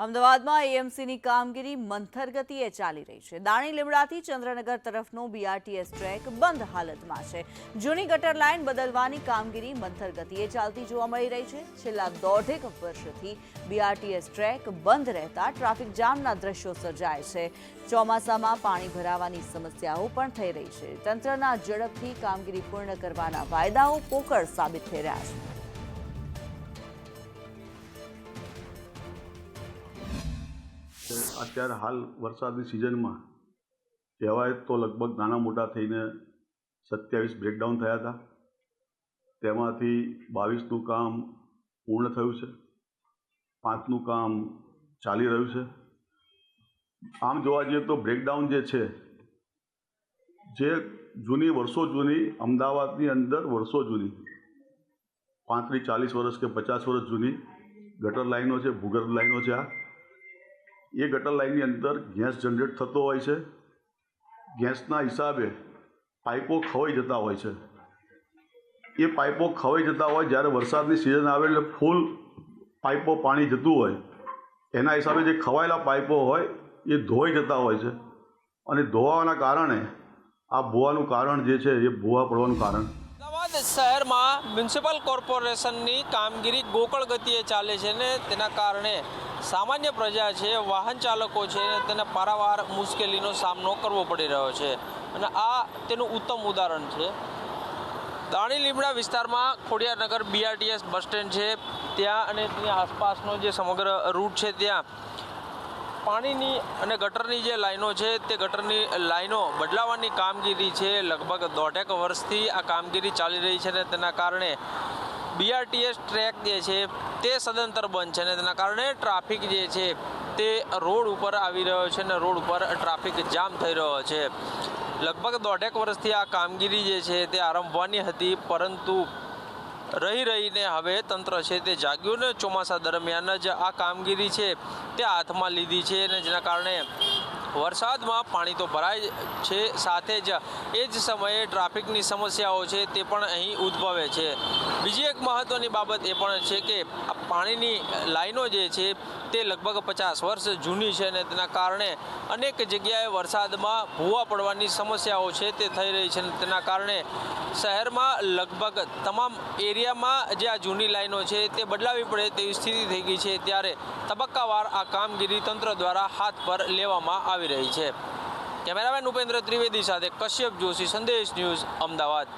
અમદાવાદમાં એએમસીની કામગીરી મંથર ગતિએ ચાલી રહી છે. દાણી લીમડાથી ચંદ્રનગર તરફનો બીઆરટીએસ ટ્રેક બંધ હાલતમાં છે. જૂની ગટર લાઇન બદલવાની કામગીરી મંથર ગતિએ ચાલતી જોવા મળી રહી છે. છેલ્લા દોઢેક વર્ષથી બીઆરટીએસ ટ્રેક બંધ રહેતા ટ્રાફિક જામના દ્રશ્યો સર્જાય છે. ચોમાસામાં પાણી ભરાવાની સમસ્યાઓ પણ થઈ રહી છે. તંત્રના ઝડપથી કામગીરી પૂર્ણ કરવાના વાયદાઓ પોકળ સાબિત થઈ રહ્યા છે. અત્યારે હાલ વરસાદની સિઝનમાં કહેવાય તો લગભગ નાના મોટા થઈને સત્યાવીસ બ્રેકડાઉન થયા હતા. તેમાંથી બાવીસનું કામ પૂર્ણ થયું છે. પાંચનું કામ ચાલી રહ્યું છે. આમ જોવા જઈએ તો બ્રેકડાઉન જે છે, જે જૂની વર્ષો જૂની, અમદાવાદની અંદર વર્ષો જૂની, પાંત્રીસ ચાલીસ વર્ષ કે પચાસ વર્ષ જૂની ગટર લાઈનો છે, ભૂગર્ભ લાઈનો છે આ. એ ગટર લાઇનની અંદર ગેસ જનરેટ થતો હોય છે. ગેસના હિસાબે પાઇપો ખવાઈ જતા હોય છે. એ પાઇપો ખવાઈ જતા હોય જ્યારે વરસાદની સિઝન આવે એટલે ફૂલ પાઇપો પાણી જતું હોય. એના હિસાબે જે ખવાયેલા પાઇપો હોય એ ધોવાઈ જતા હોય છે. અને ધોવાના કારણે આ ભૂવાનું કારણ જે છે એ ભૂવા પડવાનું કારણ શહેરમાં મ્યુનિસિપલ કોર્પોરેશનની કામગીરી ગોકળ ગતિએ ચાલે છે ને તેના કારણે સામાન્ય પ્રજા છે, વાહન ચાલકો છે તેને પારાવાર મુશ્કેલીનો સામનો કરવો પડી રહ્યો છે. અને આ તેનું ઉત્તમ ઉદાહરણ છે. દાણી લીમડા વિસ્તારમાં ખોડિયારનગર બીઆરટીએસ બસ સ્ટેન્ડ છે. ત્યાં અને ત્યાં આસપાસનો જે સમગ્ર રૂટ છે ત્યાં પાણીની અને ગટરની જે લાઈનો છે, તે ગટરની લાઈનો બદલાવવાની કામગીરી છે. લગભગ દોઢેક વર્ષથી આ કામગીરી ચાલી રહી છે ને તેના કારણે બીઆરટીએસ ટ્રેક જે છે, તે સદંતર બંધ છે ને તેના કારણે ટ્રાફિક જે છે, તે રોડ ઉપર આવી રહ્યો છે ને રોડ ઉપર ટ્રાફિક જામ થઈ રહ્યો છે. લગભગ દોઢેક વર્ષથી આ કામગીરી જે છે, તે આરંભવાની હતી, પરંતુ રહી રહીને હવે તંત્ર છે તે જાગ્યું ને ચોમાસા દરમિયાન જ આ કામગીરી છે તે હાથમાં લીધી છે અને જેના કારણે વરસાદમાં પાણી તો ભરાય છે, સાથે જ એ જ સમયે ટ્રાફિકની સમસ્યાઓ છે તે પણ અહીં ઉદ્ભવે છે. બીજી એક મહત્ત્વની બાબત એ પણ છે કે આ પાણીની લાઈનો જે છે તે લગભગ પચાસ વર્ષ જૂની છે અને તેના કારણે અનેક જગ્યાએ વરસાદમાં ભૂવા પડવાની સમસ્યાઓ છે તે થઈ રહી છે અને તેના કારણે શહેરમાં લગભગ તમામ એરિયામાં જે આ જૂની લાઈનો છે તે બદલાવી પડે તેવી સ્થિતિ થઈ ગઈ છે. ત્યારે તબક્કાવાર આ કામગીરી તંત્ર દ્વારા હાથ પર લેવામાં રહી છે. કેમેરામેન ઉપેન્દ્ર ત્રિવેદી સાથે કશ્યપ જોશી સંદેશ ન્યૂઝ અમદાવાદ.